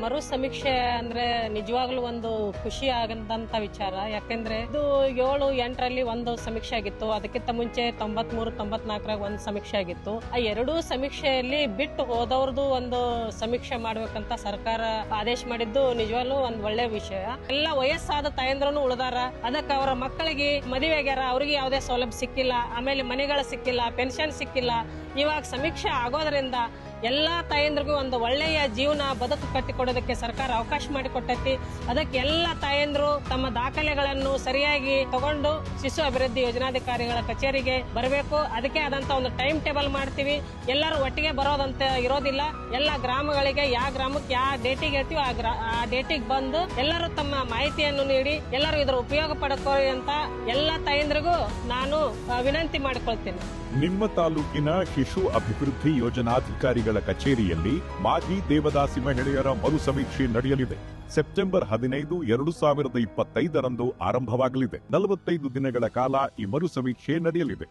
ಮರು ಸಮೀಕ್ಷೆ ಅಂದ್ರೆ ನಿಜವಾಗ್ಲೂ ಒಂದು ಖುಷಿ ಆಗಂತ ವಿಚಾರ. ಯಾಕಂದ್ರೆ ಇದು ಏಳು ಎಂಟರಲ್ಲಿ ಒಂದು ಸಮೀಕ್ಷೆ ಆಗಿತ್ತು. ಅದಕ್ಕಿಂತ ಮುಂಚೆ ತೊಂಬತ್ ಮೂರು ತೊಂಬತ್ನಾಲ್ಕರಾಗ ಒಂದು ಸಮೀಕ್ಷೆ ಆಗಿತ್ತು. ಆ ಎರಡೂ ಸಮೀಕ್ಷೆಯಲ್ಲಿ ಬಿಟ್ಟು ಹೋದವ್ರದ್ದು ಒಂದು ಸಮೀಕ್ಷೆ ಮಾಡ್ಬೇಕಂತ ಸರ್ಕಾರ ಆದೇಶ ಮಾಡಿದ್ದು ನಿಜವಾಗ್ಲೂ ಒಂದ್ ಒಳ್ಳೆ ವಿಷಯ. ಎಲ್ಲ ವಯಸ್ಸಾದ ತಾಯಂದ್ರೂ ಉಳಿದಾರ. ಅದಕ್ಕೆ ಅವರ ಮಕ್ಕಳಿಗೆ ಮದುವೆ ಆಗ್ಯಾರ. ಅವ್ರಿಗೆ ಯಾವುದೇ ಸೌಲಭ್ಯ ಸಿಕ್ಕಿಲ್ಲ. ಆಮೇಲೆ ಮನೆಗಳು ಸಿಕ್ಕಿಲ್ಲ. ಪೆನ್ಷನ್ ಸಿಕ್ಕಿಲ್ಲ. ಇವಾಗ ಸಮೀಕ್ಷೆ ಆಗೋದ್ರಿಂದ ಎಲ್ಲಾ ತಾಯಂದ್ರಿಗೂ ಒಂದು ಒಳ್ಳೆಯ ಜೀವನ ಬದುಕು ಕಟ್ಟಿಕೊಡೋದಕ್ಕೆ ಸರ್ಕಾರ ಅವಕಾಶ ಮಾಡಿಕೊಟ್ಟೈತಿ. ಅದಕ್ಕೆ ಎಲ್ಲ ತಾಯಂದ್ರು ತಮ್ಮ ದಾಖಲೆಗಳನ್ನು ಸರಿಯಾಗಿ ತಗೊಂಡು ಶಿಶು ಅಭಿವೃದ್ಧಿ ಯೋಜನಾಧಿಕಾರಿಗಳ ಕಚೇರಿಗೆ ಬರಬೇಕು. ಅದಕ್ಕೆ ಆದಂತ ಒಂದು ಟೈಮ್ ಟೇಬಲ್ ಮಾಡ್ತೀವಿ. ಎಲ್ಲರೂ ಒಟ್ಟಿಗೆ ಬರೋದಂತ ಇರೋದಿಲ್ಲ. ಎಲ್ಲ ಗ್ರಾಮಗಳಿಗೆ ಯಾವ ಗ್ರಾಮಕ್ಕೆ ಯಾವ ಡೇಟಿಗೆ ಹೇಳ್ತೀವಿ ಆ ಡೇಟಿಗೆ ಬಂದು ಎಲ್ಲರೂ ತಮ್ಮ ಮಾಹಿತಿಯನ್ನು ನೀಡಿ, ಎಲ್ಲರೂ ಇದರ ಉಪಯೋಗ ಪಡ್ಕೋರಿ ಅಂತ ಎಲ್ಲ ತಾಯಂದ್ರಿಗೂ ನಾನು ವಿನಂತಿ ಮಾಡಿಕೊಳ್ತೇನೆ. ನಿಮ್ಮ ತಾಲೂಕಿನ ಶಿಶು ಅಭಿವೃದ್ಧಿ ಯೋಜನಾಧಿಕಾರಿಗಳ ಕಚೇರಿಯಲ್ಲಿ ಮಾಜಿ ದೇವದಾಸಿ ಮಹಿಳೆಯರ ಮರು ಸಮೀಕ್ಷೆ ನಡೆಯಲಿದೆ. ಸೆಪ್ಟೆಂಬರ್ ಹದಿನೈದು, ಎರಡು ಸಾವಿರದ ಇಪ್ಪತ್ತೈದರಂದು ಆರಂಭವಾಗಲಿದೆ. ನಲವತ್ತೈದು ದಿನಗಳ ಕಾಲ ಈ ಮರು ಸಮೀಕ್ಷೆ ನಡೆಯಲಿದೆ.